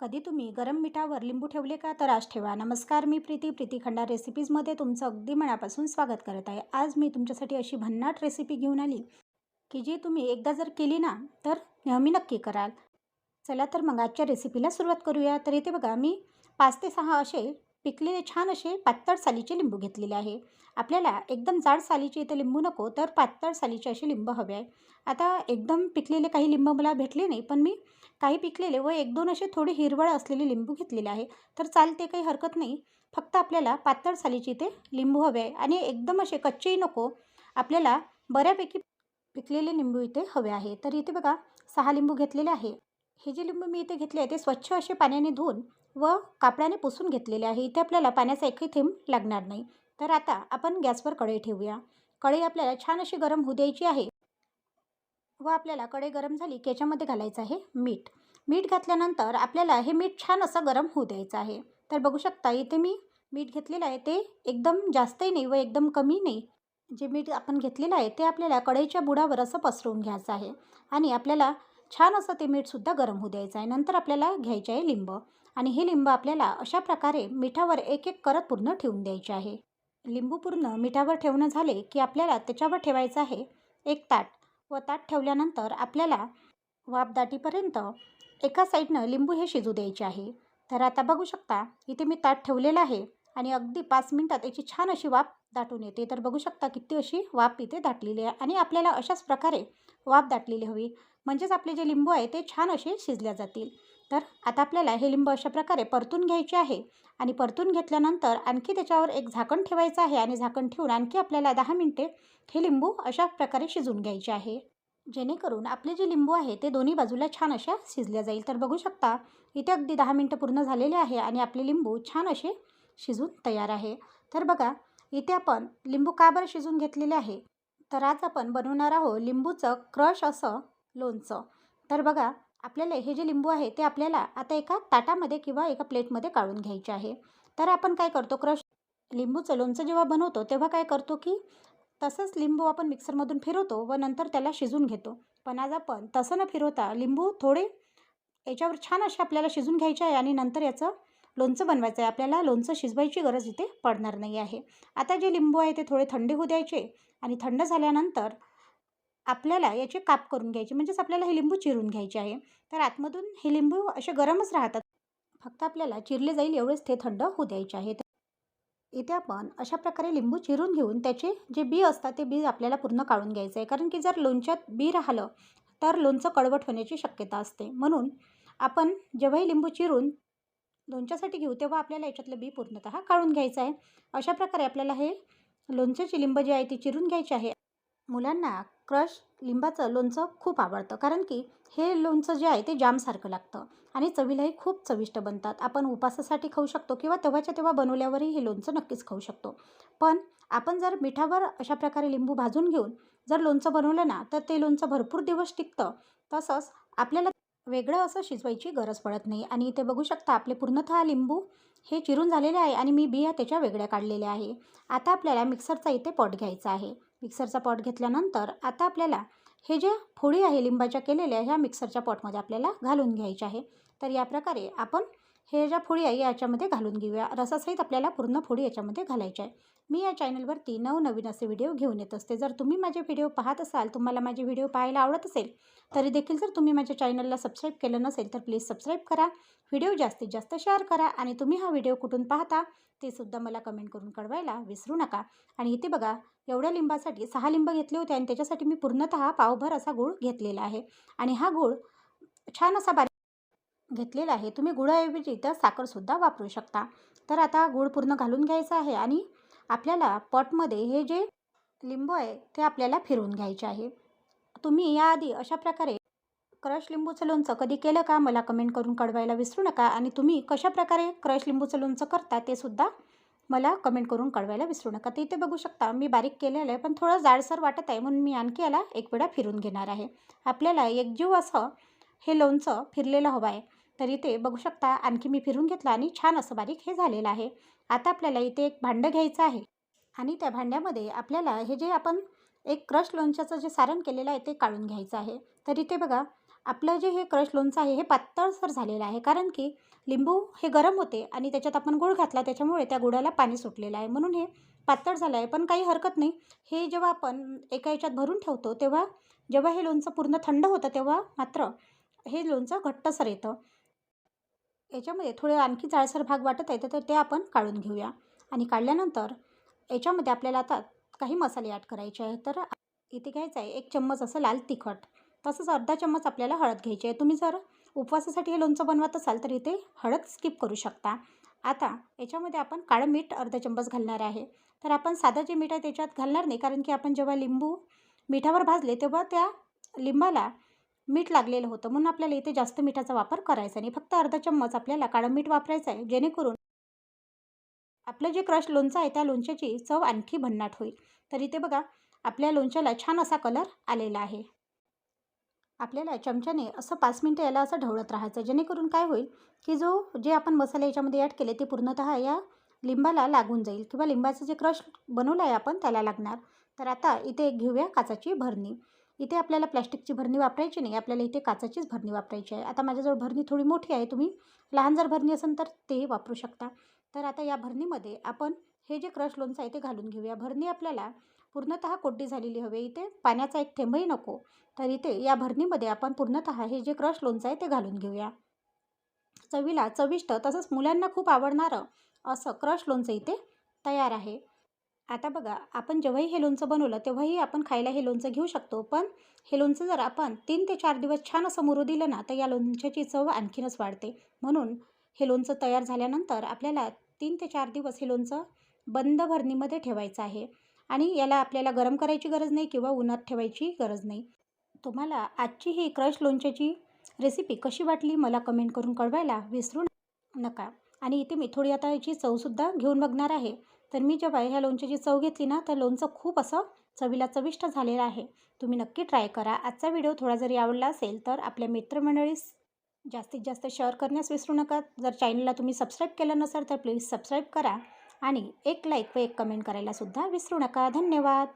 कधी तुम्ही गरम मिठावर लिंबू ठेवले का? तर आज ठेवा. नमस्कार मी प्रीती. प्रीती खंडार रेसिपीजमध्ये तुमचं अगदी मनापासून स्वागत करत आहे. आज मी तुमच्यासाठी अशी भन्नाट रेसिपी घेऊन आली की जी तुम्ही एकदा जर केली ना तर नेहमी नक्की कराल. चला तर मग आजच्या रेसिपीला सुरुवात करूया. तर इथे बघा मी पाच ते सहा असे पिकलेले छान असे पातळ सालीचे लिंबू घेतलेले आहे. आपल्याला एकदम जाड सालीचे इथे लिंबू नको तर पातळ सालीचे असे लिंबू हवे आहे. आता एकदम पिकलेले काही लिंबू मला भेटले नाही पण मी काही पिकलेले व एक दोन असे थोडे हिरवळ असलेले लिंबू घेतलेले आहे. तर चालते काही हरकत नाही. फक्त आपल्याला पातळ सालीचे इथे लिंबू हवे आहे. आणि एकदम असे कच्चेही नको आपल्याला बऱ्यापैकी पिकलेले लिंबू इथे हवे आहे. तर इथे बघा सहा लिंबू घेतलेले आहे. हे जे लिंबू मी इथे घेतले आहे ते स्वच्छ असे पाण्याने धुवून व कापडाने पुसून घेतलेले आहे. इथे आपल्याला पाण्याचा एकही थेंब लागणार नाही. तर आता आपण गॅसवर कढई ठेवूया. कढई आपल्याला छान अशी गरम होऊ द्यायची आहे व आपल्याला कढई गरम झाली की याच्यामध्ये घालायचं आहे मीठ. मीठ घातल्यानंतर आपल्याला हे मीठ छान असं गरम होऊ द्यायचं आहे. तर बघू शकता इथे मी मीठ घेतलेलं आहे. ते एकदम जास्तही नाही व एकदम कमी नाही. जे मीठ आपण घेतलेलं आहे ते आपल्याला कढईच्या बुडावर असं पसरवून घ्यायचं आहे. आणि आपल्याला छान असं ते मीठसुद्धा गरम होऊ द्यायचं आहे. नंतर आपल्याला घ्यायचे आहे लिंब. आणि हे लिंब आपल्याला अशा प्रकारे मिठावर एक एक करत पूर्ण ठेवून द्यायचे आहे. लिंबू पूर्ण मिठावर ठेवणं झाले की आपल्याला त्याच्यावर ठेवायचं आहे एक ताट व ताट ठेवल्यानंतर आपल्याला वाफ दाटीपर्यंत एका साईडनं लिंबू हे शिजू द्यायचे आहे. तर आता बघू शकता इथे मी ताट ठेवलेलं आहे. आणि अगदी पाच मिनटात याची छान अशी वाफ दाटून येते. तर बघू शकता किती अशी वाफ इथे दाटलेली आहे आणि आपल्याला अशाच प्रकारे वाफ दाटलेली हवी. म्हणजेच आपले जे लिंबू आहे ते छान असे शिजल्या जातील. तर आता आपल्याला हे लिंबू अशा प्रकारे परतून घ्यायचे आहे आणि परतून घेतल्यानंतर आणखी त्याच्यावर एक झाकण ठेवायचं आहे आणि झाकण ठेवून आणखी आपल्याला दहा मिनटे हे लिंबू अशा प्रकारे शिजून घ्यायचे आहे. जेणेकरून आपले जे लिंबू आहे ते दोन्ही बाजूला छान अशा शिजल्या जाईल. तर बघू शकता इथे अगदी दहा मिनटं पूर्ण झालेले आहे आणि आपले लिंबू छान असे शिजून तयार आहे. तर बघा इथे आपण लिंबू का बरं शिजून घेतलेले आहे? तर आज आपण बनवणार आहोत लिंबूचं क्रश असं लोणचं. तर बघा आपल्याला हे जे लिंबू आहे ते आपल्याला आता एका ताटामध्ये किंवा एका प्लेटमध्ये काढून घ्यायचे आहे. तर आपण काय करतो क्रश लिंबूचं लोणचं जेव्हा बनवतो तेव्हा काय करतो की तसंच लिंबू आपण मिक्सरमधून फिरवतो व नंतर त्याला शिजून घेतो. पण आज आपण तसं न फिरवता लिंबू थोडे याच्यावर छान असे आपल्याला शिजून घ्यायचे आहे आणि नंतर याचं लोणचं बनवायचं आहे आपल्याला लोणचं शिजवायची गरज इथे पडणार नाही आहे. आता जे लिंबू आहे ते थोडे थंड होऊ द्यायचे आणि थंड झाल्यानंतर आपल्याला याचे काप करून घ्यायचे. म्हणजेच आपल्याला हे लिंबू चिरून घ्यायचे आहे. तर आतमधून हे लिंबू असे गरमच राहतात. फक्त आपल्याला चिरले जाईल एवढेच ते थंड होऊ द्यायचे आहे. इथे आपण अशा प्रकारे लिंबू चिरून घेऊन त्याचे जे बी असतात ते बी आपल्याला पूर्ण काढून घ्यायचं आहे. कारण की जर लोणच्यात बी राहिलं तर लोणचं कडवट होण्याची शक्यता असते. म्हणून आपण जेव्हाही लिंबू चिरून लोणच्यासाठी घेऊ तेव्हा आपल्याला याच्यातलं बी पूर्णतः काढून घ्यायचं आहे. अशा प्रकारे आपल्याला हे लोणच्याची लिंब जी आहे ती चिरून घ्यायची आहे. मुलांना क्रश लिंबाचं लोणचं खूप आवडतं कारण की हे लोणचं जे आहे ते जामसारखं लागतं आणि चवीलाही खूप चविष्ट बनतात. आपण उपासासाठी खाऊ शकतो किंवा तेव्हाच्या तेव्हा बनवल्यावरही हे लोणचं नक्कीच खाऊ शकतो. पण आपण जर मिठावर अशा प्रकारे लिंबू भाजून घेऊन जर लोणचं बनवलं ना तर ते लोणचं भरपूर दिवस टिकतं. तसंच आपल्याला वेगळं असं शिजवायची गरज पडत नाही. आणि इथे बघू शकता आपले पूर्णतः लिंबू हे चिरून झालेले आहे आणि मी बिया त्याच्या वेगळ्या काढलेल्या आहे. आता आपल्याला मिक्सरचा इथे पॉट घ्यायचा आहे. मिक्सरचा पॉट घेतल्यानंतर आता आपल्याला हे जे फोडी आहे लिंबाच्या केलेल्या ह्या मिक्सरच्या पॉटमध्ये आपल्याला घालून घ्यायच्या आहे. तर या प्रकारे आपण हे ज्या फोडी आहे याच्यामध्ये घालून घेऊया. रसासहित आपल्याला पूर्ण फोडी याच्यामध्ये घालायच्या आहे. मी या चॅनलवरती नवनवीन असे व्हिडिओ घेऊन येत असते. जर तुम्ही माझे व्हिडिओ पाहत असाल तुम्हाला माझे व्हिडिओ पाहायला आवडत असेल तरी देखील जर तुम्ही माझ्या चॅनलला सबस्क्राईब केलं नसेल तर प्लीज सबस्क्राईब करा व्हिडिओ जास्तीत जास्त शेअर करा आणि तुम्ही हा व्हिडिओ कुठून पाहता ते सुद्धा मला कमेंट करून कळवायला विसरू नका. आणि इथे बघा एवढ्या लिंबासाठी सहा लिंब घेतले होते आणि त्याच्यासाठी मी पूर्णतः पावभर असा गूळ घेतलेला आहे. आणि हा गूळ छान असा बारीक घेतलेला आहे. तुम्ही गुळाऐवजी इथं साखरसुद्धा वापरू शकता. तर आता गूळ पूर्ण घालून घ्यायचा आहे आणि आपल्याला पॉटमध्ये हे जे लिंबू आहे ते आपल्याला फिरवून घ्यायचे आहे. तुम्ही याआधी अशा प्रकारे क्रश लिंबूचं लोणचं कधी केलं का? मला कमेंट करून कळवायला विसरू नका. आणि तुम्ही कशाप्रकारे क्रश लिंबूचं लोणचं करता ते सुद्धा मला कमेंट करून कळवायला विसरू नका. तर इथे बघू शकता मी बारीक केलेलं आहे पण थोडं जाडसर वाटत आहे म्हणून मी आणखी याला एक वेळा फिरून घेणार आहे. आपल्याला एकजीव असं हे लोणचं फिरलेलं हवं आहे. तर इथे बघू शकता आणखी मी फिरून घेतलं आणि छान असं बारीक हे झालेलं आहे. आता आपल्याला इथे एक भांडं घ्यायचं आहे. आणि त्या भांड्यामध्ये आपल्याला हे जे आपण एक क्रश लोणच्याचं जे सारण केलेलं आहे ते काढून घ्यायचं आहे. तर इथे बघा आपलं जे हे क्रश लोणचं आहे हे पातळसर झालेलं आहे. कारण की लिंबू हे गरम होते आणि त्याच्यात आपण गूळ घातला त्याच्यामुळे त्या गुळाला पाणी सुटलेलं आहे. म्हणून हे पातळ झालं आहे. पण काही हरकत नाही. हे जेव्हा आपण एका याच्यात भरून ठेवतो तेव्हा जेव्हा हे लोणचं पूर्ण थंड होतं तेव्हा मात्र हे लोणचं घट्टसर येतं. याच्यामध्ये थोडे आणखी जाळसर भाग वाटत आहे तर ते आपण काढून घेऊया. आणि काढल्यानंतर याच्यामध्ये आपल्याला आता काही मसाले ॲड करायचे आहे तर इथे घ्यायचं आहे एक चम्मच असं लाल तिखट. तसंच अर्धा चम्मच आपल्याला हळद घ्यायची आहे. तुम्ही जर उपवासासाठी हे लोणचं बनवत असाल तर इथे हळद स्किप करू शकता. आता याच्यामध्ये आपण काळं मीठ अर्धा चम्मच घालणार आहे. तर आपण साधं जे मीठ आहे त्याच्यात घालणार नाही. कारण की आपण जेव्हा लिंबू मिठावर भाजले तेव्हा त्या लिंबाला मीठ लागलेलं होतं. म्हणून आपल्याला इथे जास्त मिठाचा वापर करायचा नाही. फक्त अर्धा चम्मच आपल्याला काळं मीठ वापरायचं आहे. जेणेकरून आपलं जे क्रश लोणचं आहे त्या लोणच्याची चव आणखी भन्नाट होईल. तर इथे बघा आपल्या लोणच्याला छान असा कलर आलेला आहे. आपल्याला चमच्याने असं पाच मिनटं याला असं ढवळत राहायचं जेणेकरून काय होईल की जो जे आपण मसाले याच्यामध्ये ॲड केले ते पूर्णतः या लिंबाला लागून जाईल. किंवा लिंबाचं जे क्रश बनवलं आहे आपण त्याला लागणार. तर आता इथे एक घेऊया काचाची भरणी. इथे आपल्याला प्लॅस्टिकची भरणी वापरायची नाही आपल्याला इथे काचाचीच भरणी वापरायची आहे. आता माझ्याजवळ भरणी थोडी मोठी आहे तुम्ही लहान जर भरणी असेल तर ते वापरू शकता. तर आता या भरणीमध्ये आपण हे जे क्रश लोणचं आहे ते घालून घेऊया. भरणी आपल्याला पूर्णतः कोड्डी झालेली हवी इथे पाण्याचा एक थेंबही नको. तर इथे या भरणीमध्ये आपण पूर्णतः हे जे क्रश लोणचं आहे ते घालून घेऊया. चवीला चविष्ट तसंच मुलांना खूप आवडणारं असं क्रश लोणचं इथे तयार आहे. आता बघा आपण जेव्हाही हे लोणचं बनवलं तेव्हाही आपण खायला हे लोणचं घेऊ शकतो. पण हे लोणचं जर आपण तीन ते चार दिवस छान असं मुरू दिलं ना तर या लोणच्याची चव आणखीनच वाढते. म्हणून हे लोणचं तयार झाल्यानंतर आपल्याला तीन ते चार दिवस हे लोणचं बंद भरणीमध्ये ठेवायचं आहे. आणि याला आपल्याला गरम करायची गरज नाही किंवा उन्हात ठेवायची गरज नाही. तुम्हाला आजची ही क्रश लोणच्याची रेसिपी कशी वाटली मला कमेंट करून कळवायला विसरू नका. आणि इथे मी थोडी आता याची चवसुद्धा घेऊन बघणार आहे. तर मी जेव्हा ह्या लोणच्याची चव घेतली ना तर लोणचं खूप असं चवीला चविष्ट झालेलं आहे. तुम्ही नक्की ट्राय करा. आजचा व्हिडिओ थोडा जरी आवडला असेल तर आपल्या मित्रमंडळीस जास्तीत जास्त शेअर करण्यास विसरू नका. जर चॅनलला तुम्ही सबस्क्राईब केलं नसेल तर प्लीज सबस्क्राईब करा आणि एक लाईक व एक कमेंट करायलासुद्धा विसरू नका. धन्यवाद!